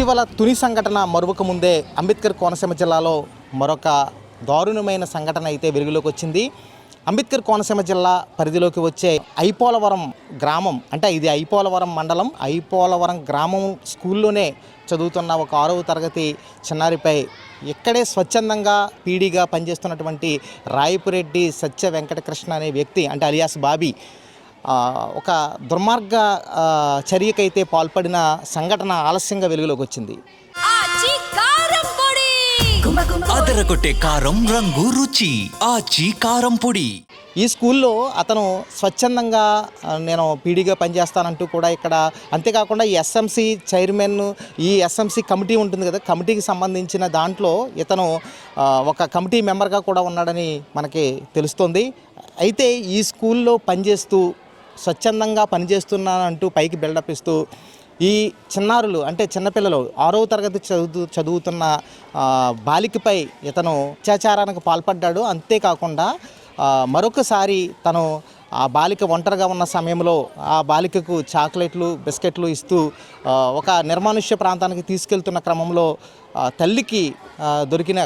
ఇటీవల తుని సంఘటన మరొక ముందే అంబేద్కర్ కోనసీమ జిల్లాలో మరొక దారుణమైన సంఘటన అయితే వెలుగులోకి వచ్చింది. అంబేద్కర్ కోనసీమ జిల్లా పరిధిలోకి వచ్చే ఐపోలవరం గ్రామం అంటే ఇది ఐపోలవరం మండలం ఐపోలవరం గ్రామం స్కూల్లోనే చదువుతున్న ఒక ఆరవ తరగతి చిన్నారిపై ఇక్కడే స్వచ్ఛందంగా పీడీగా పనిచేస్తున్నటువంటి రాయపురెడ్డి సత్య వెంకటకృష్ణ అనే వ్యక్తి అంటే అలియాస్ బాబీ ఒక దుర్మార్గ చర్యకైతే పాల్పడిన సంఘటన ఆలస్యంగా వెలుగులోకి వచ్చింది. అదరగొట్టే కారం రంగు రుచి. ఆచి కారం పొడి. ఈ స్కూల్లో అతను స్వచ్ఛందంగా నేను పీడీగా పనిచేస్తానంటూ కూడా ఇక్కడ అంతేకాకుండా ఈ ఎస్ఎంసి చైర్మన్ ఈ ఎస్ఎంసి కమిటీ ఉంటుంది కదా కమిటీకి సంబంధించిన దాంట్లో ఇతను ఒక కమిటీ మెంబర్గా కూడా ఉన్నాడని మనకి తెలుస్తుంది. అయితే ఈ స్కూల్లో పనిచేస్తూ స్వచ్ఛందంగా పనిచేస్తున్నానంటూ పైకి బిల్డప్ ఇస్తూ ఈ చిన్నారులు అంటే చిన్నపిల్లలు ఆరవ తరగతి చదువు చదువుతున్న బాలికపై ఇతను అత్యాచారానికి పాల్పడ్డాడు. అంతేకాకుండా మరొకసారి తను ఆ బాలిక ఒంటరిగా ఉన్న సమయంలో ఆ బాలికకు చాక్లెట్లు బిస్కెట్లు ఇస్తూ ఒక నిర్మానుష్య ప్రాంతానికి తీసుకెళ్తున్న క్రమంలో తల్లికి దొరికిన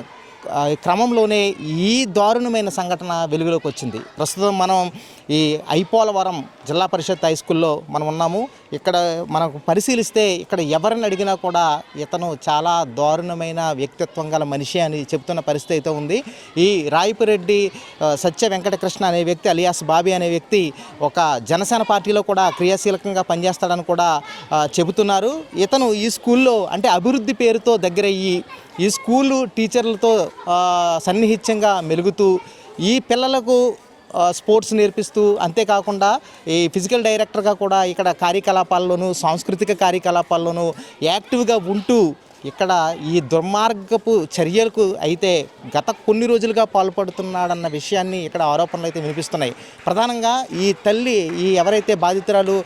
క్రమంలోనే ఈ దారుణమైన సంఘటన వెలుగులోకి వచ్చింది. ప్రస్తుతం మనం ఈ ఐపోలవరం జిల్లా పరిషత్ హై స్కూల్లో మనం ఉన్నాము. ఇక్కడ మనకు పరిశీలిస్తే ఇక్కడ ఎవరిని అడిగినా కూడా ఇతను చాలా దారుణమైన వ్యక్తిత్వం గల మనిషి అని చెప్తున్న పరిస్థితి అయితే ఉంది. ఈ రాయపురెడ్డి సత్య వెంకటకృష్ణ అనే వ్యక్తి అలియాస్ బాబీ అనే వ్యక్తి ఒక జనసేన పార్టీలో కూడా క్రియాశీలకంగా పనిచేస్తాడని కూడా చెబుతున్నారు. ఇతను ఈ స్కూల్లో అంటే అభివృద్ధి పేరుతో దగ్గరయ్యి ఈ స్కూలు టీచర్లతో సన్నిహిత్యంగా మెలుగుతూ ఈ పిల్లలకు స్పోర్ట్స్ నేర్పిస్తూ అంతేకాకుండా ఈ ఫిజికల్ డైరెక్టర్గా కూడా ఇక్కడ కార్యకలాపాల్లోనూ సాంస్కృతిక కార్యకలాపాల్లోనూ యాక్టివ్గా ఉంటూ ఇక్కడ ఈ దుర్మార్గపు చర్యలకు అయితే గత కొన్ని రోజులుగా పాల్పడుతున్నాడన్న విషయాన్ని ఇక్కడ ఆరోపణలు అయితే వినిపిస్తున్నాయి. ప్రధానంగా ఈ తల్లి ఈ ఎవరైతే బాధితురాలు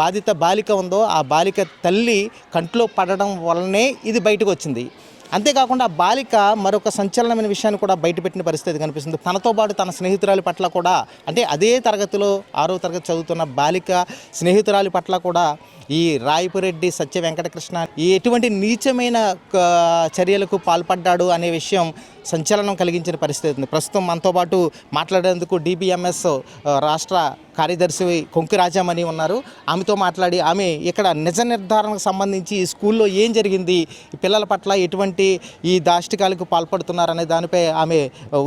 బాధిత బాలిక ఉందో ఆ బాలిక తల్లి కంట్లో పడడం వల్లనే ఇది బయటకు వచ్చింది. అంతేకాకుండా బాలిక మరొక సంచలనమైన విషయాన్ని కూడా బయటపెట్టిన పరిస్థితి కనిపిస్తుంది. తనతో పాటు తన స్నేహితురాలి పట్ల కూడా అంటే అదే తరగతిలో ఆరో తరగతి చదువుతున్న బాలిక స్నేహితురాలి పట్ల కూడా ఈ రాయపురెడ్డి సత్య వెంకటకృష్ణ ఈ ఎటువంటి నీచమైన చర్యలకు పాల్పడ్డాడు అనే విషయం సంచలనం కలిగించిన పరిస్థితి ఉంది. ప్రస్తుతం మనతో పాటు మాట్లాడేందుకు డిబిఎంఎస్ రాష్ట్ర కార్యదర్శి కొంకి రాజామణి ఉన్నారు. ఆమెతో మాట్లాడి ఆమె ఇక్కడ నిజ నిర్ధారణకు సంబంధించి ఈ స్కూల్లో ఏం జరిగింది పిల్లల పట్ల ఎటువంటి ఈ దాష్టికాలకు పాల్పడుతున్నారనే దానిపై ఆమె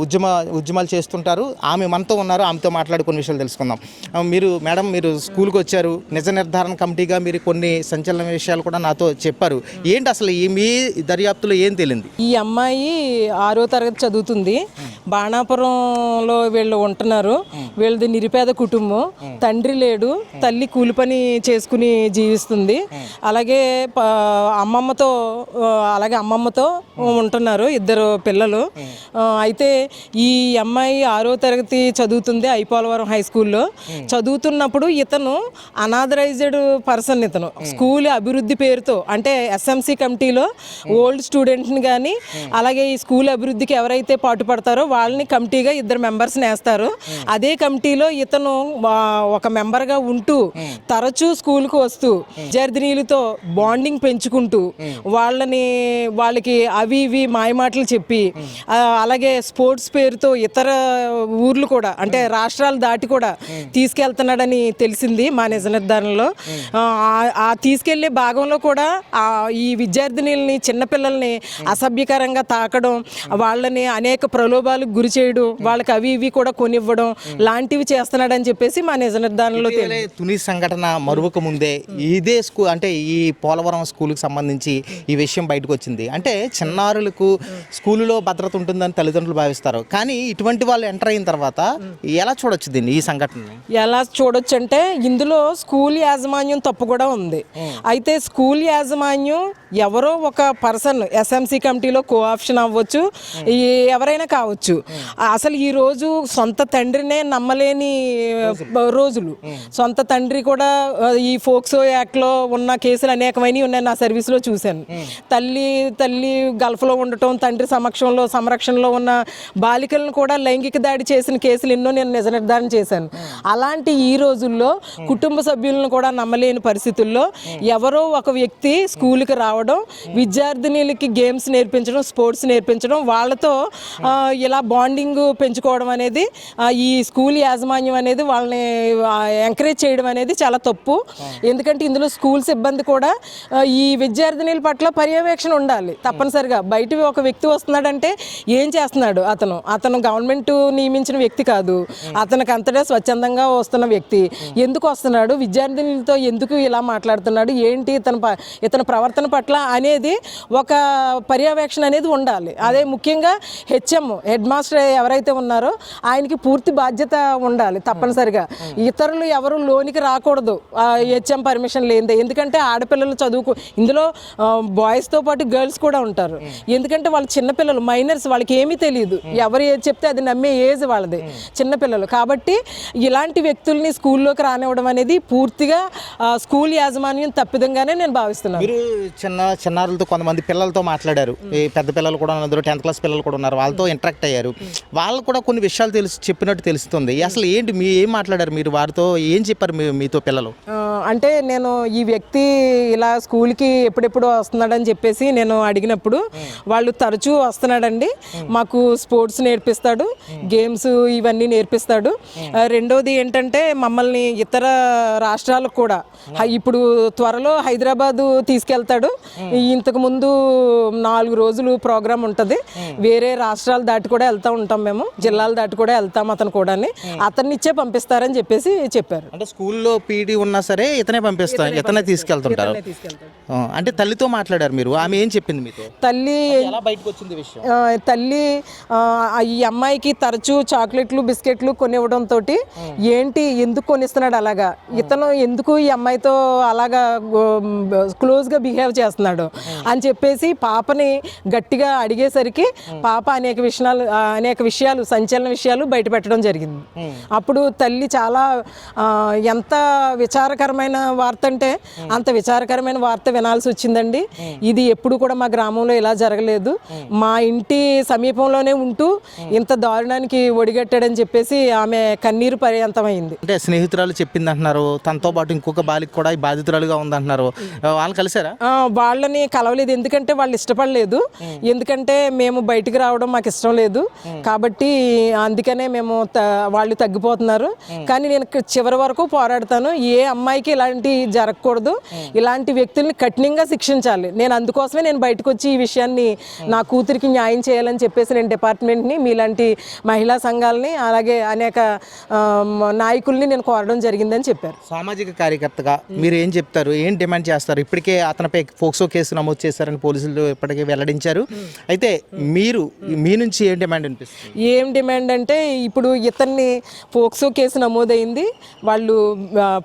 ఉద్యమ ఉద్యమాలు చేస్తుంటారు. ఆమె మనతో ఉన్నారు ఆమెతో మాట్లాడి కొన్ని విషయాలు తెలుసుకుందాం. మీరు మేడం మీరు స్కూల్కి వచ్చారు. నిజ నిర్ధారణ కమిటీగా మీరు కొన్ని సంచలన విషయాలు కూడా నాతో చెప్పారు. ఏంటి అసలు ఈ మీ దర్యాప్తులో ఏం తేలింది? ఈ అమ్మాయి ఆరో తరగతి చదువుతుంది. బాణాపురంలో వీళ్ళు ఉంటున్నారు. వీళ్ళది నిరుపేద కుటుంబం. తండ్రి లేడు. తల్లి కూలి పని చేసుకుని జీవిస్తుంది. అలాగే ప- అమ్మమ్మతో అలాగే అమ్మమ్మతో ఉంటున్నారు ఇద్దరు పిల్లలు. అయితే ఈ అమ్మాయి ఆరో తరగతి చదువుతుంది ఐపోలవరం హై స్కూల్లో. చదువుతున్నప్పుడు ఇతను అనాథరైజ్డ్ పర్సన్ ఇతను. స్కూల్ అభివృద్ధి పేరుతో అంటే ఎస్ఎంసి కమిటీలో ఓల్డ్ స్టూడెంట్ని కానీ అలాగే ఈ స్కూల్ అభివృద్ధి అభివృద్ధికి ఎవరైతే పాటుపడతారో వాళ్ళని కమిటీగా ఇద్దరు మెంబర్స్ని వేస్తారు. అదే కమిటీలో ఇతను ఒక మెంబర్గా ఉంటూ తరచూ స్కూల్కి వస్తూ విద్యార్థినీలతో బాండింగ్ పెంచుకుంటూ వాళ్ళని వాళ్ళకి అవి ఇవి మాయమాటలు చెప్పి అలాగే స్పోర్ట్స్ పేరుతో ఇతర ఊర్లు కూడా అంటే రాష్ట్రాలు దాటి కూడా తీసుకెళ్తున్నాడని తెలిసింది మా నిజ నిర్ధారణలో ఆ, తీసుకెళ్ళే భాగంలో కూడా ఈ విద్యార్థినీలని చిన్నపిల్లల్ని అసభ్యకరంగా తాకడం వాళ్ళని అనేక ప్రలోభాలకు గురి చేయడం వాళ్ళకి అవి ఇవి కూడా కొనివ్వడం లాంటివి చేస్తున్నాడని చెప్పేసి మా నిజ నిర్ధారణలో తుని సంఘటన మరువక ముందే ఇదే స్కూల్ అంటే ఈ పోలవరం స్కూల్కి సంబంధించి ఈ విషయం బయటకు వచ్చింది. అంటే చిన్నారులకు స్కూలులో భద్రత ఉంటుందని తల్లిదండ్రులు భావిస్తారు. కానీ ఇటువంటి వాళ్ళు ఎంటర్ అయిన తర్వాత ఎలా చూడొచ్చు దీన్ని ఈ సంఘటనని? ఎలా చూడొచ్చు అంటే ఇందులో స్కూల్ యాజమాన్యం తప్పు కూడా ఉంది. అయితే స్కూల్ యాజమాన్యం ఎవరో ఒక పర్సన్ ఎస్ఎంసి కమిటీలో కో ఆప్షన్ అవ్వచ్చు. ఎవరైనా కావచ్చు. అసలు ఈ రోజు సొంత తండ్రినే నమ్మలేని రోజులు. సొంత తండ్రి కూడా ఈ ఫోక్సో యాక్ట్లో ఉన్న కేసులు అనేకమైనవి ఉన్నాయి నా సర్వీస్లో చూశాను. తల్లి తల్లి గల్ఫ్లో ఉండటం తండ్రి సమక్షంలో సంరక్షణలో ఉన్న బాలికలను కూడా లైంగిక దాడి చేసిన కేసులు ఎన్నో నేను నిజ నిర్ధారణ చేశాను. అలాంటి ఈ రోజుల్లో కుటుంబ సభ్యులను కూడా నమ్మలేని పరిస్థితుల్లో ఎవరో ఒక వ్యక్తి స్కూల్కి రావడం విద్యార్థినులకి గేమ్స్ నేర్పించడం స్పోర్ట్స్ నేర్పించడం వాళ్ళతో ఇలా బాండింగ్ పెంచుకోవడం అనేది ఈ స్కూల్ యాజమాన్యం అనేది వాళ్ళని ఎంకరేజ్ చేయడం అనేది చాలా తప్పు. ఎందుకంటే ఇందులో స్కూల్ సిబ్బంది కూడా ఈ విద్యార్థినుల పట్ల పర్యవేక్షణ ఉండాలి తప్పనిసరిగా. బయట ఒక వ్యక్తి వస్తున్నాడంటే ఏం చేస్తున్నాడు అతను? అతను గవర్నమెంట్ నియమించిన వ్యక్తి కాదు. అతనికి అంతటా స్వచ్ఛందంగా వస్తున్న వ్యక్తి. ఎందుకు వస్తున్నాడు? విద్యార్థినులతో ఎందుకు ఇలా మాట్లాడుతున్నాడు? ఏంటి ఇతను ప- ఇతని ప్రవర్తన పట్ల అనేది ఒక పర్యవేక్షణ అనేది ఉండాలి. అదే ముఖ్యంగా హెచ్ఎం హెడ్ మాస్టర్ ఎవరైతే ఉన్నారో ఆయనకి పూర్తి బాధ్యత ఉండాలి తప్పనిసరిగా. ఇతరులు ఎవరు లోనికి రాకూడదు. హెచ్ఎం పర్మిషన్ లేనిదే. ఎందుకంటే ఆడపిల్లలు చదువుకు ఇందులో బాయ్స్తో పాటు గర్ల్స్ కూడా ఉంటారు. ఎందుకంటే వాళ్ళు చిన్నపిల్లలు మైనర్స్ వాళ్ళకి ఏమీ తెలియదు. ఎవరు ఏది చెప్తే అది నమ్మే ఏజ్ వాళ్ళది చిన్నపిల్లలు. కాబట్టి ఇలాంటి వ్యక్తుల్ని స్కూల్లోకి రానివ్వడం అనేది పూర్తిగా స్కూల్ యాజమాన్యం తప్పిదంగానే నేను భావిస్తున్నాను. మీరు చిన్న చిన్నారులతో కొంతమంది పిల్లలతో మాట్లాడారు. ఈ పెద్ద పిల్లలు కూడా ఉన్నారు టెన్త్ క్లాస్ పిల్లలు కూడా ఉన్నారు వాళ్ళతో ఇంటరాక్ట్ అయ్యారు. వాళ్ళు కూడా కొన్ని విషయాలు తెలుసు చెప్పినట్టు తెలుస్తుంది. అసలు ఏంటి మీ ఏం మాట్లాడారు మీరు? వారితో ఏం చెప్పారు మీ మీతో పిల్లలు? అంటే నేను ఈ వ్యక్తి ఇలా స్కూల్కి ఎప్పుడెప్పుడు వస్తున్నాడని చెప్పేసి నేను అడిగినప్పుడు వాళ్ళు తరచూ వస్తున్నాడండి. మాకు స్పోర్ట్స్ నేర్పిస్తాడు గేమ్స్ ఇవన్నీ నేర్పిస్తాడు. రెండోది ఏంటంటే మమ్మల్ని ఇతర రాష్ట్రాలకు కూడా ఇప్పుడు త్వరలో హైదరాబాదు తీసుకెళ్తాడు. ఇంతకు ముందు నాలుగు రోజులు ప్రోగ్రామ్ ఉంటుంది. వేరే రాష్ట్రాలు దాటి కూడా వెళ్తూ ఉంటాం మేము జిల్లాలు దాటి కూడా వెళ్తాం అతను కూడా అతన్ని ఇచ్చే పంపిస్తారని చెప్పేసి చెప్పారు. అంటే స్కూల్లో పీడీ ఉన్నా సరే ఇతనే పంపిస్తాను ఇతనే తీసుకెళ్తుంటారు. అంటే తల్లితో మాట్లాడారు మీరు ఆమె ఏం చెప్పింది మీతో? తల్లి బయటకు వచ్చింది విషయం? తల్లి ఈ అమ్మాయికి తరచూ చాక్లెట్లు బిస్కెట్లు కొనివ్వడంతో ఏంటి ఎందుకు కొనిస్తున్నాడు అలాగా? ఇతను ఎందుకు ఈ అమ్మాయితో అలాగా క్లోజ్గా బిహేవ్ చేస్తున్నాడు? అని చెప్పేసి పాపని గట్టిగా అడిగేసరికి పాప అనేక విషయాలు అనేక విషయాలు సంచలన విషయాలు బయట పెట్టడం జరిగింది అప్పుడు తల్లి చాలా ఎంత విచారకరమైన వార్త అంటే అంత విచారకరమైన వార్త వినాల్సి వచ్చిందండి. ఇది ఎప్పుడు కూడా మా గ్రామంలో ఇలా జరగలేదు. మా ఇంటి సమీపంలోనే ఉంటూ ఇంత దారుణానికి ఒడిగట్టాడని చెప్పేసి ఆమె కన్నీరు పర్యంతమైంది. అంటే స్నేహితురాలు చెప్పింది అంటున్నారు తనతో పాటు ఇంకొక బాలిక కూడా ఈ బాధితురాలుగా ఉందంటున్నారు. వాళ్ళు కలిసారా వాళ్ళని కలవలేదు ఎందుకంటే వాళ్ళు ఇష్టపడలేదు. ఎందుకంటే మేము బయటికి రావడం మాకు ఇష్టం లేదు. కాబట్టి అందుకనే మేము వాళ్ళు తగ్గిపోతున్నారు. కానీ నేను చివరి వరకు పోరాడతాను. ఏ అమ్మాయికి ఇలాంటి జరగకూడదు. ఇలాంటి వ్యక్తుల్ని కఠినంగా శిక్షించాలి. నేను అందుకోసమే నేను బయటకు వచ్చి ఈ విషయాన్ని నా కూతురికి న్యాయం చేయాలని చెప్పేసి నేను డిపార్ట్మెంట్ని మీలాంటి మహిళా సంఘాలని అలాగే అనేక నాయకుల్ని నేను కోరడం జరిగిందని చెప్పారు. సామాజిక కార్యకర్తగా మీరు ఏం చెప్తారు? ఏం డిమాండ్ చేస్తారు? ఇప్పటికే అతనిపై ఫోక్సో కేసు నమోదు చేశారని పోలీసులు ఇప్పటికే వెల్లడించారు. అయితే మీరు మీ నుంచి ఏం డిమాండ్ అనిపిస్తుంది? ఏం డిమాండ్ అంటే ఇప్పుడు ఇతన్ని పోక్సో కేసు నమోదైంది. వాళ్ళు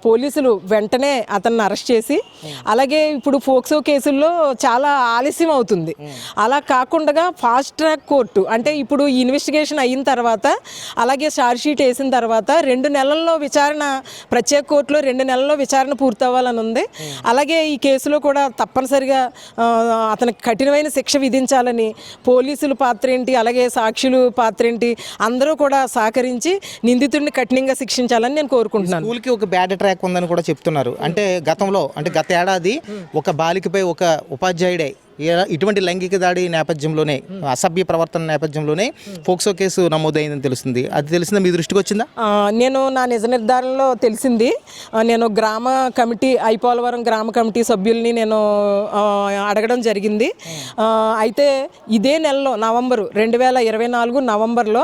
పోలీసులు వెంటనే అతన్ని అరెస్ట్ చేసి అలాగే ఇప్పుడు పోక్సో కేసుల్లో చాలా ఆలస్యం అవుతుంది. అలా కాకుండా ఫాస్ట్ ట్రాక్ కోర్టు అంటే ఇప్పుడు ఇన్వెస్టిగేషన్ అయిన తర్వాత అలాగే ఛార్జ్ షీట్ వేసిన తర్వాత రెండు నెలల్లో విచారణ ప్రత్యేక కోర్టులో రెండు నెలల్లో విచారణ పూర్తవ్వాలని ఉంది. అలాగే ఈ కేసులో కూడా తప్పనిసరిగా అతనికి కఠినమైన శిక్ష విధించాలని పోలీసుల పాత్ర ఏంటి అలాగే సాక్షులు పాత్ర ఏంటి అందరూ కూడా సహకరించి నిందితుడిని కఠినంగా శిక్షించాలని నేను కోరుకుంటున్నాను. స్కూల్కి ఒక బ్యాడ్ ట్రాక్ ఉందని కూడా చెప్తున్నారు. అంటే గతంలో అంటే గత ఏడాది ఒక బాలికపై ఒక ఉపాధ్యాయుడే ఇటువంటి లైంగిక దాడి నేపథ్యంలోనే అసభ్య ప్రవర్తన నేపథ్యంలోనే ఫోక్సో కేసు నమోదైందని తెలుస్తుంది. అది తెలిసిందా? మీ దృష్టికి వచ్చిందా? నేను నా నిజ నిర్ధారణలో తెలిసింది. నేను గ్రామ కమిటీ ఐపోలవరం గ్రామ కమిటీ సభ్యుల్ని నేను అడగడం జరిగింది. అయితే ఇదే నెలలో నవంబరు రెండు వేల ఇరవై నాలుగు నవంబర్లో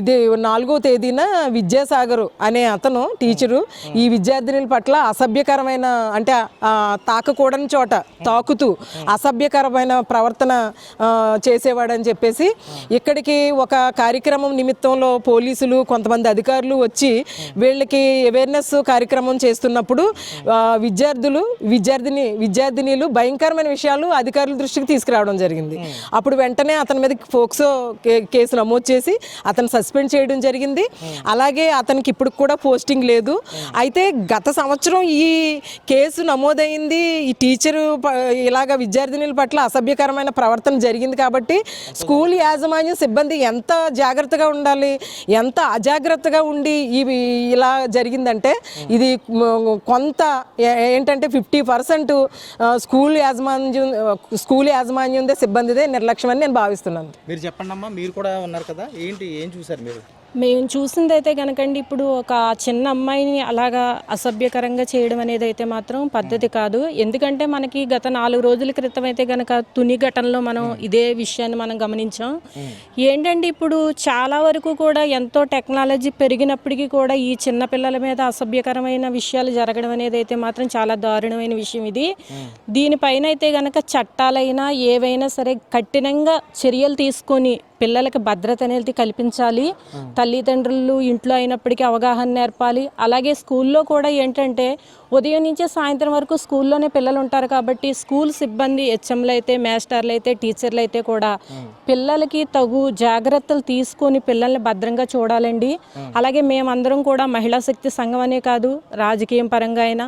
ఇదే నాలుగో తేదీన విద్యాసాగర్ అనే అతను టీచరు ఈ విద్యార్థినుల పట్ల అసభ్యకరమైన అంటే తాకకూడని చోట తాకుతూ అసభ్య అసభ్యకరమైన ప్రవర్తన చేసేవాడని చెప్పేసి ఇక్కడికి ఒక కార్యక్రమం నిమిత్తంలో పోలీసులు కొంతమంది అధికారులు వచ్చి వీళ్ళకి అవేర్నెస్ కార్యక్రమం చేస్తున్నప్పుడు విద్యార్థులు విద్యార్థిని విద్యార్థినీలు భయంకరమైన విషయాలు అధికారుల దృష్టికి తీసుకురావడం జరిగింది. అప్పుడు వెంటనే అతని మీద ఫోక్సో కేసు నమోదు చేసి అతను సస్పెండ్ చేయడం జరిగింది. అలాగే అతనికి ఇప్పుడు కూడా పోస్టింగ్ లేదు. అయితే గత సంవత్సరం ఈ కేసు నమోదైంది. ఈ టీచరు ఇలాగ విద్యార్థిని విద్యార్థినుల పట్ల అసభ్యకరమైన ప్రవర్తన జరిగింది కాబట్టి స్కూల్ యాజమాన్యం సిబ్బంది ఎంత జాగ్రత్తగా ఉండాలి ఎంత అజాగ్రత్తగా ఉండి ఇవి ఇలా జరిగిందంటే ఇది కొంత ఏంటంటే ఫిఫ్టీ పర్సెంట్ స్కూల్ యాజమాన్యం స్కూల్ యాజమాన్యందే సిబ్బందిదే నిర్లక్ష్యం అని నేను భావిస్తున్నాను. మీరు చెప్పండి అమ్మా మీరు కూడా ఉన్నారు కదా ఏంటి ఏం చూసారు మీరు? మేము చూసిందైతే కనుకండి ఇప్పుడు ఒక చిన్న అమ్మాయిని అలాగా అసభ్యకరంగా చేయడం అనేది అయితే మాత్రం పద్ధతి కాదు. ఎందుకంటే మనకి గత నాలుగు రోజుల క్రితం అయితే కనుక తుని ఘటనలో మనం ఇదే విషయాన్ని మనం గమనించాం. ఏంటంటే ఇప్పుడు చాలా వరకు కూడా ఎంతో టెక్నాలజీ పెరిగినప్పటికీ కూడా ఈ చిన్న పిల్లల మీద అసభ్యకరమైన విషయాలు జరగడం అనేది అయితే మాత్రం చాలా దారుణమైన విషయం ఇది. దీనిపైన అయితే గనక చట్టాలైనా ఏవైనా సరే కఠినంగా చర్యలు తీసుకొని పిల్లలకి భద్రత అనేది కల్పించాలి. తల్లిదండ్రులు ఇంట్లో అయినప్పటికీ అవగాహన నేర్పాలి. అలాగే స్కూల్లో కూడా ఏంటంటే ఉదయం నుంచి సాయంత్రం వరకు స్కూల్లోనే పిల్లలు ఉంటారు కాబట్టి స్కూల్ సిబ్బంది హెచ్ఎంలు అయితే మాస్టర్లు అయితే టీచర్లు అయితే కూడా పిల్లలకి తగు జాగ్రత్తలు తీసుకొని పిల్లల్ని భద్రంగా చూడాలండి. అలాగే మేమందరం కూడా మహిళా శక్తి సంఘం అనే కాదు రాజకీయం పరంగా అయినా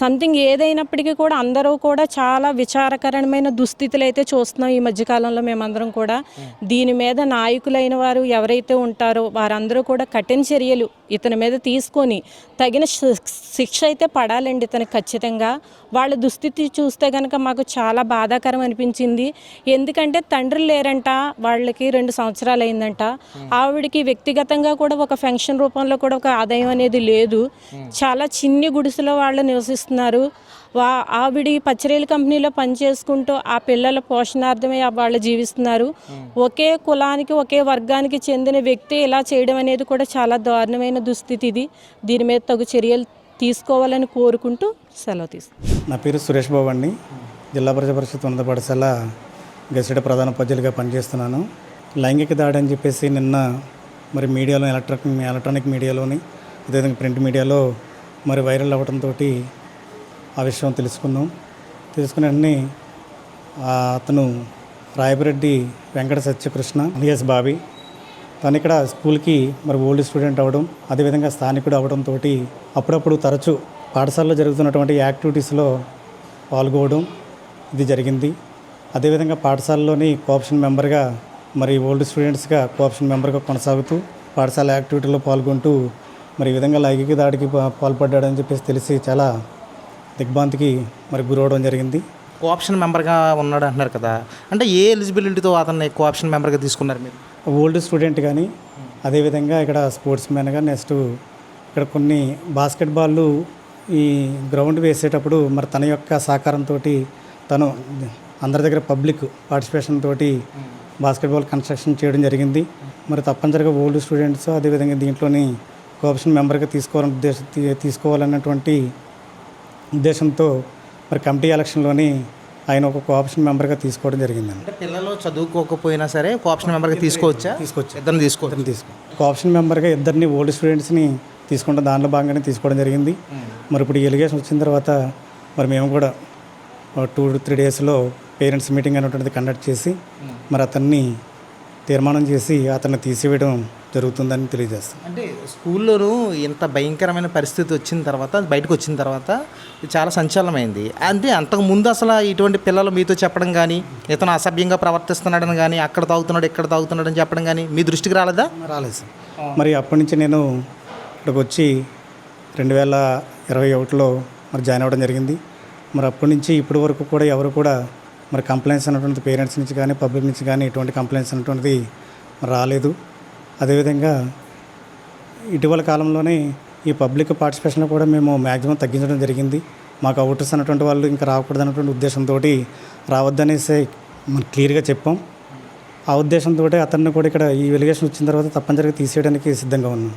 సంథింగ్ ఏదైనప్పటికీ కూడా అందరూ కూడా చాలా విచారకరమైన దుస్థితులు అయితే చూస్తున్నాం ఈ మధ్యకాలంలో మేమందరం కూడా. దీని మీద నాయకులైన వారు ఎవరైతే ఉంటారో వారందరూ కూడా కఠిన చర్యలు ఇతని మీద తీసుకొని తగిన శిక్ష అయితే పడాలండి ఇతనికి ఖచ్చితంగా. వాళ్ళ దుస్థితి చూస్తే కనుక మాకు చాలా బాధాకరం అనిపించింది. ఎందుకంటే తండ్రులు లేరంట వాళ్ళకి రెండు సంవత్సరాలు అయిందంట. ఆవిడకి వ్యక్తిగతంగా కూడా ఒక ఫంక్షన్ రూపంలో కూడా ఒక ఆదాయం అనేది లేదు. చాలా చిన్ని గుడిసెలో వాళ్ళు నివసిస్తున్నారు. వా ఆవిడ పచ్చరేలు కంపెనీలో పనిచేసుకుంటూ ఆ పిల్లల పోషణార్థమే వాళ్ళు జీవిస్తున్నారు. ఒకే కులానికి ఒకే వర్గానికి చెందిన వ్యక్తి ఇలా చేయడం అనేది కూడా చాలా దారుణమైన దుస్థితి ఇది. దీని మీద తగు చర్యలు తీసుకోవాలని కోరుకుంటూ సెలవు తీసుకుంటాం నా పేరు సురేష్ బాబు అండి. జిల్లా ప్రజాపరిషత్ పరిషత్ ఉన్నత పాఠశాల గసిడ ప్రధాన ఉపాధ్యాయులుగా పనిచేస్తున్నాను. లైంగిక దాడి అని చెప్పేసి నిన్న మరి మీడియాలో ఎలక్ట్రానిక్ ఎలక్ట్రానిక్ మీడియాలోని అదేవిధంగా ప్రింట్ మీడియాలో మరి వైరల్ అవ్వడంతో ఆ విషయం తెలుసుకున్నాం. తెలుసుకున్న వెంటనే అతను రాయబరెడ్డి వెంకట సత్యకృష్ణ ఎస్ బాబీ తను ఇక్కడ స్కూల్కి మరి ఓల్డ్ స్టూడెంట్ అవ్వడం అదేవిధంగా స్థానికుడు అవడంతో అప్పుడప్పుడు తరచూ పాఠశాలలో జరుగుతున్నటువంటి యాక్టివిటీస్లో పాల్గొవడం ఇది జరిగింది. అదేవిధంగా పాఠశాలలోని కోఆప్షన్ మెంబర్గా మరి ఓల్డ్ స్టూడెంట్స్గా కోఆప్షన్ మెంబర్గా కొనసాగుతూ పాఠశాల యాక్టివిటీలో పాల్గొంటూ మరి ఈ విధంగా లైంగిక దాడికి పాల్పడ్డాడని చెప్పేసి తెలిసి చాలా దిగ్భ్రాంతికి మరి గురవడం జరిగింది. కోఆప్షన్ మెంబర్గా ఉన్నాడు అంటున్నారు కదా అంటే ఏ ఎలిజిబిలిటీతో అతన్ని కోఆప్షన్ మెంబర్గా తీసుకున్నారు మీరు? ఓల్డ్ స్టూడెంట్ కానీ అదేవిధంగా ఇక్కడ స్పోర్ట్స్ మ్యాన్గా నెక్స్ట్ ఇక్కడ కొన్ని బాస్కెట్బాల్లు ఈ గ్రౌండ్ వేసేటప్పుడు మరి తన యొక్క సహకారంతో తను అందరి దగ్గర పబ్లిక్ పార్టిసిపేషన్ తోటి బాస్కెట్బాల్ కన్స్ట్రక్షన్ చేయడం జరిగింది. మరి తప్పనిసరిగా ఓల్డ్ స్టూడెంట్స్ అదేవిధంగా దీంట్లోని కోఆప్షన్ మెంబర్గా తీసుకోవాలని ఉద్దేశ తీ- తీసుకోవాలన్నటువంటి ఉద్దేశంతో మరి కమిటీ ఎలక్షన్లోని ఆయన ఒక కోఆప్షన్ మెంబర్గా తీసుకోవడం జరిగిందండి. అంటే పిల్లలు చదువుకోకపోయినా సరే కోఆప్షన్ మెంబర్గా తీసుకోవచ్చా? తీసుకోవచ్చు. ఇద్దరిని తీసుకోవచ్చు. తీసుకో ఒక ఆప్షన్ మెంబర్గా ఇద్దరిని ఓల్డ్ స్టూడెంట్స్ని తీసుకుంటే దానిలో భాగంగానే తీసుకోవడం జరిగింది. మరి ఇప్పుడు ఈ ఎలిగేషన్ వచ్చిన తర్వాత మరి మేము కూడా టూ త్రీ డేస్లో పేరెంట్స్ మీటింగ్ అనేటువంటిది కండక్ట్ చేసి మరి అతన్ని తీర్మానం చేసి అతన్ని తీసివేయడం జరుగుతుందని తెలియజేస్తాం. అంటే స్కూల్లోనూ ఇంత భయంకరమైన పరిస్థితి వచ్చిన తర్వాత బయటకు వచ్చిన తర్వాత చాలా సంచలనమైంది. అంటే అంతకు ముందు అసలు ఇటువంటి పిల్లలు మీతో చెప్పడం కానీ ఇతను అసభ్యంగా ప్రవర్తిస్తున్నాడని కానీ అక్కడ తాగుతున్నాడు ఇక్కడ తాగుతున్నాడు అని చెప్పడం కానీ మీ దృష్టికి రాలేదా? రాలేదు సార్. మరి అప్పటి నుంచి నేను ఇక్కడికి వచ్చి రెండు వేల ఇరవై ఒకటిలో మరి జాయిన్ అవ్వడం జరిగింది. మరి అప్పటి నుంచి ఇప్పటి వరకు కూడా ఎవరు కూడా మరి కంప్లైంట్స్ అన్నటువంటి పేరెంట్స్ నుంచి కానీ పబ్లిక్ నుంచి కానీ ఎటువంటి కంప్లైంట్స్ అన్నటువంటిది రాలేదు. అదేవిధంగా ఇటీవల కాలంలోనే ఈ పబ్లిక్ పార్టిసిపేషన్ కూడా మేము మ్యాక్సిమం తగ్గించడం జరిగింది. మాకు అవుటర్స్ అన్నటువంటి వాళ్ళు ఇంకా రాకూడదు అన్నటువంటి ఉద్దేశంతో రావద్దనేసి మనం క్లియర్గా చెప్పాం. ఆ ఉద్దేశంతో అతన్ని కూడా ఇక్కడ ఈ వెలిగేషన్ వచ్చిన తర్వాత తప్పనిసరిగా తీసేయడానికి సిద్ధంగా ఉన్నాం.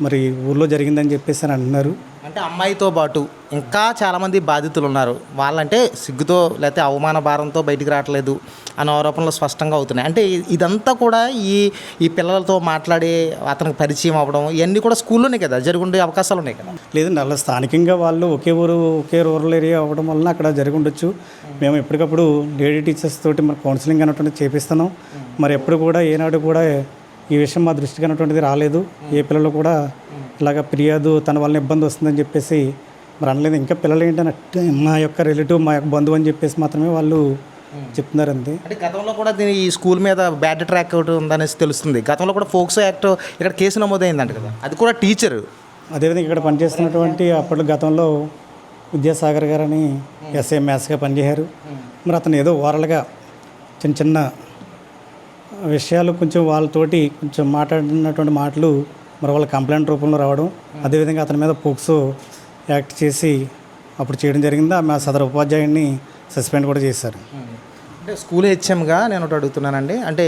మరి ఊళ్ళో జరిగిందని చెప్పేసి అని అంటున్నారు. అంటే అమ్మాయితో పాటు ఇంకా చాలామంది బాధితులు ఉన్నారు వాళ్ళంటే సిగ్గుతో లేకపోతే అవమాన భారంతో బయటికి రావట్లేదు అనే ఆరోపణలు స్పష్టంగా అవుతున్నాయి. అంటే ఇదంతా కూడా ఈ ఈ పిల్లలతో మాట్లాడి అతనికి పరిచయం అవ్వడం ఇవన్నీ కూడా స్కూల్లోనే కదా? జరుగుండే అవకాశాలు ఉన్నాయి కదా? లేదండి అలా స్థానికంగా వాళ్ళు ఒకే ఊరు ఒకే రూరల్ ఏరియా అవ్వడం వలన అక్కడ జరిగి ఉండొచ్చు మేము ఎప్పటికప్పుడు లేడీ టీచర్స్ తోటి మరి కౌన్సిలింగ్ అనేటువంటిది చేపిస్తున్నాం. మరి ఎప్పుడు కూడా ఏనాడు కూడా ఈ విషయం మా దృష్టికి అనేటువంటిది రాలేదు. ఏ పిల్లలు కూడా ఇలాగ ఫిర్యాదు తన వలన ఇబ్బంది వస్తుందని చెప్పేసి మరి అనలేదు. ఇంకా పిల్లలు ఏంటంటే మా యొక్క రిలేటివ్ మా యొక్క బంధువు అని చెప్పేసి మాత్రమే వాళ్ళు చెప్తున్నారు అంతే అంటే గతంలో కూడా దీని ఈ స్కూల్ మీద బ్యాడ్ ట్రాక్ ఒకటి ఉందనేసి తెలుస్తుంది. గతంలో కూడా ఫోక్సో యాక్ట్ ఇక్కడ కేసు నమోదైందంట కదా. అది కూడా టీచర్. అదేవిధంగా ఇక్కడ పనిచేస్తున్నటువంటి అప్పటి గతంలో విద్యాసాగర్ గారని ఎస్ఏ మ్యాథ్స్గా పనిచేశారు. మరి అతను ఏదో ఓరల్గా చిన్న చిన్న విషయాలు కొంచెం వాళ్ళతోటి కొంచెం మాట్లాడినటువంటి మాటలు మరి వాళ్ళ కంప్లైంట్ రూపంలో రావడం అదేవిధంగా అతని మీద పోక్సో యాక్ట్ చేసి అప్పుడు చేయడం జరిగింది. ఆమె సదరు ఉపాధ్యాయుడిని సస్పెండ్ కూడా చేశారు. అంటే స్కూల్ హెచ్ఎంగా నేను ఒకటి అడుగుతున్నానండి. అంటే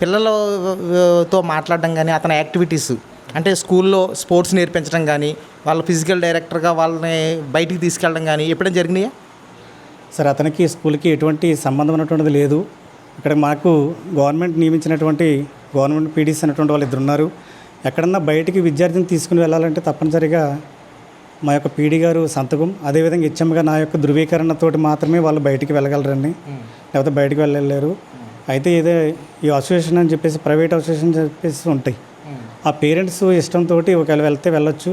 పిల్లలతో మాట్లాడడం కానీ అతని యాక్టివిటీస్ అంటే స్కూల్లో స్పోర్ట్స్ నేర్పించడం కానీ వాళ్ళ ఫిజికల్ డైరెక్టర్గా వాళ్ళని బయటికి తీసుకెళ్ళడం కానీ ఎప్పుడైనా జరిగినాయా? సరే అతనికి స్కూల్కి ఎటువంటి సంబంధం అనేటువంటిది లేదు. ఇక్కడ మాకు గవర్నమెంట్ నియమించినటువంటి గవర్నమెంట్ పీడీస్ అనేటువంటి వాళ్ళు ఇద్దరు ఉన్నారు. ఎక్కడన్నా బయటికి విద్యార్థిని తీసుకుని వెళ్ళాలంటే తప్పనిసరిగా మా యొక్క పీడీ గారు సంతకం. అదేవిధంగా ఇచ్చమ్మగా నా యొక్క ధృవీకరణతోటి మాత్రమే వాళ్ళు బయటికి వెళ్ళగలరండి. లేకపోతే బయటికి వెళ్ళలేరు. అయితే ఇదే ఈ అసోసియేషన్ అని చెప్పేసి ప్రైవేట్ అసోసియేషన్ అని చెప్పేసి ఉంటాయి. ఆ పేరెంట్స్ ఇష్టంతో ఒకవేళ వెళ్తే వెళ్ళొచ్చు.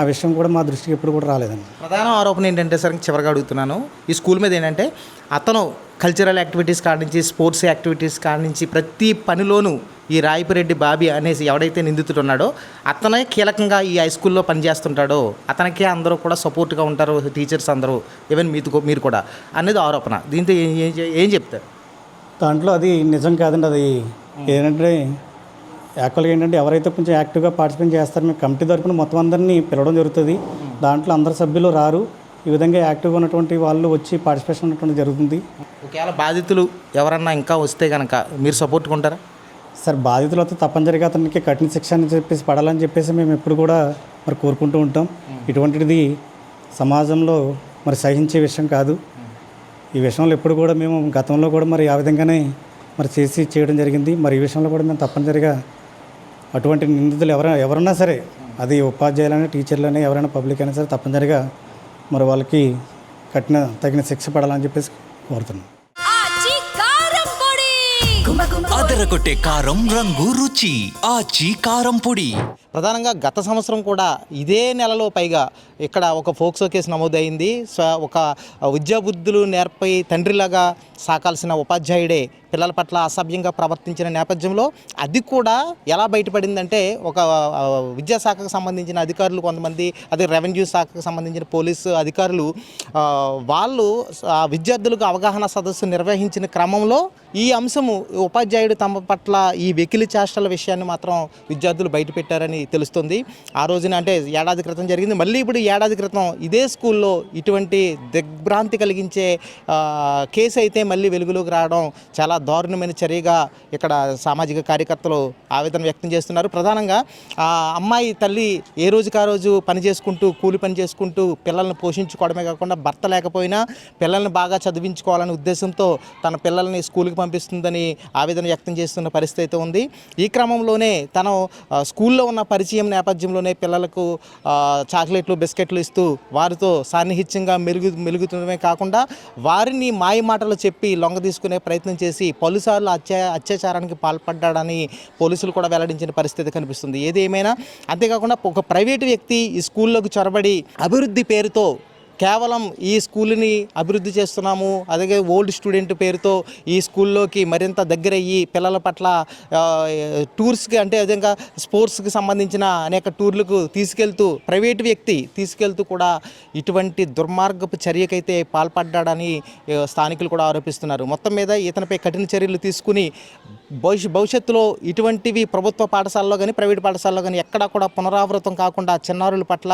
ఆ విషయం కూడా మా దృష్టికి ఎప్పుడు కూడా రాలేదండి. ప్రధాన ఆరోపణ ఏంటంటే సార్ చివరిగా అడుగుతున్నాను. ఈ స్కూల్ మీద ఏంటంటే అతను కల్చరల్ యాక్టివిటీస్ కాడ నుంచి స్పోర్ట్స్ యాక్టివిటీస్ కాడ నుంచి ప్రతి పనిలోనూ ఈ రాయిపిరెడ్డి బాబీ అనేసి ఎవడైతే నిందితుడు ఉన్నాడో అతనే కీలకంగా ఈ హై స్కూల్లో పనిచేస్తుంటాడో అతనికే అందరూ కూడా సపోర్ట్గా ఉంటారు టీచర్స్ అందరూ ఈవెన్ మీతో మీరు కూడా అనేది ఆరోపణ. దీంతో ఏం చెప్తారు? దాంట్లో అది నిజం కాదండి అది ఏంటంటే యాక్చువల్గా ఏంటంటే ఎవరైతే కొంచెం యాక్టివ్గా పార్టిసిపేట్ చేస్తారో మేము కమిటీ తరపున మొత్తం అందరినీ పిలవడం జరుగుతుంది. దాంట్లో అందరు సభ్యులు రారు. ఈ విధంగా యాక్టివ్గా ఉన్నటువంటి వాళ్ళు వచ్చి పార్టిసిపేషన్ ఉన్నటువంటి జరుగుతుంది. ఒకవేళ బాధితులు ఎవరన్నా ఇంకా వస్తే కనుక మీరు సపోర్ట్గా ఉంటారా? సార్ బాధితులు అయితే తప్పనిసరిగా అతనికి కఠిన శిక్ష అని చెప్పేసి పడాలని చెప్పేసి మేము ఎప్పుడు కూడా మరి కోరుకుంటూ ఉంటాం. ఇటువంటిది సమాజంలో మరి సహించే విషయం కాదు. ఈ విషయంలో ఎప్పుడు కూడా మేము గతంలో కూడా మరి ఆ విధంగానే మరి చేసి చేయడం జరిగింది. మరి ఈ విషయంలో కూడా మేము తప్పనిసరిగా అటువంటి నిందితులు ఎవరైనా ఎవరన్నా సరే అది ఉపాధ్యాయులైనా టీచర్లైనా ఎవరైనా పబ్లిక్ అయినా సరే తప్పనిసరిగా మరి వాళ్ళకి కఠిన తగిన శిక్ష పడాలని చెప్పేసి కోరుతున్నాను అదరగొట్టే కారం రంగు రుచి ఆచి కారం పొడి. ప్రధానంగా గత సంవత్సరం కూడా ఇదే నెలలో పైగా ఇక్కడ ఒక ఫోక్సో కేసు నమోదైంది. ఒక విద్యాబుద్ధులు నేర్పై తండ్రిలాగా సాకాల్సిన ఉపాధ్యాయుడే పిల్లల పట్ల అసభ్యంగా ప్రవర్తించిన నేపథ్యంలో అది కూడా ఎలా బయటపడిందంటే ఒక విద్యాశాఖకు సంబంధించిన అధికారులు కొంతమంది అదే రెవెన్యూ శాఖకు సంబంధించిన పోలీసు అధికారులు వాళ్ళు విద్యార్థులకు అవగాహన సదస్సు నిర్వహించిన క్రమంలో ఈ అంశము ఉపాధ్యాయుడు తమ పట్ల ఈ వెకిలి చేష్టల విషయాన్ని మాత్రం విద్యార్థులు బయటపెట్టారని తెలుస్తుంది. ఆ రోజున అంటే ఏడాది క్రితం జరిగింది. మళ్ళీ ఇప్పుడు ఏడాది క్రితం ఇదే స్కూల్లో ఇటువంటి దిగ్భ్రాంతి కలిగించే కేసు అయితే మళ్ళీ వెలుగులోకి రావడం చాలా దారుణమైన చర్యగా ఇక్కడ సామాజిక కార్యకర్తలు ఆవేదన వ్యక్తం చేస్తున్నారు. ప్రధానంగా ఆ అమ్మాయి తల్లి ఏ రోజుకి ఆ రోజు పని చేసుకుంటూ కూలి పని చేసుకుంటూ పిల్లల్ని పోషించుకోవడమే కాకుండా భర్త లేకపోయినా పిల్లల్ని బాగా చదివించుకోవాలనే ఉద్దేశంతో తన పిల్లల్ని స్కూల్కి పంపిస్తుందని ఆవేదన వ్యక్తం చేస్తున్న పరిస్థితి అయితే ఉంది. ఈ క్రమంలోనే తను స్కూల్లో ఉన్న పరిచయం నేపథ్యంలోనే పిల్లలకు చాక్లెట్లు బిస్కెట్లు ఇస్తూ వారితో సాన్నిహిత్యంగా మెరుగు మెలుగుతుండమే కాకుండా వారిని మాయ మాటలు చెప్పి లొంగ తీసుకునే ప్రయత్నం చేసి పలుసార్లు అత్యా అత్యాచారానికి పాల్పడ్డాడని పోలీసులు కూడా వెల్లడించిన పరిస్థితి కనిపిస్తుంది. ఏది ఏమైనా అంతేకాకుండా ఒక ప్రైవేటు వ్యక్తి ఈ స్కూల్లోకి చొరబడి అభివృద్ధి పేరుతో కేవలం ఈ స్కూల్ని అభివృద్ధి చేస్తున్నాము. అలాగే ఓల్డ్ స్టూడెంట్ పేరుతో ఈ స్కూల్లోకి మరింత దగ్గరయ్యి పిల్లల పట్ల టూర్స్కి అంటే విధంగా స్పోర్ట్స్కి సంబంధించిన అనేక టూర్లకు తీసుకెళ్తూ ప్రైవేట్ వ్యక్తి తీసుకెళ్తూ కూడా ఇటువంటి దుర్మార్గపు చర్యకైతే పాల్పడ్డాడని స్థానికులు కూడా ఆరోపిస్తున్నారు. మొత్తం మీద ఇతనిపై కఠిన చర్యలు తీసుకుని భవిష్య భవిష్యత్తులో ఇటువంటివి ప్రభుత్వ పాఠశాలలో కానీ ప్రైవేట్ పాఠశాలలో కానీ ఎక్కడా కూడా పునరావృతం కాకుండా చిన్నారుల పట్ల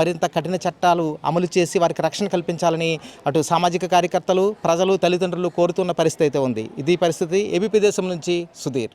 మరింత కఠిన చట్టాలు అమలు చేసి వారికి రక్షణ కల్పించాలని అటు సామాజిక కార్యకర్తలు ప్రజలు తల్లిదండ్రులు కోరుతున్న పరిస్థితి అయితే ఉంది. ఇది పరిస్థితి ఏబీపీ దేశం నుంచి సుధీర్.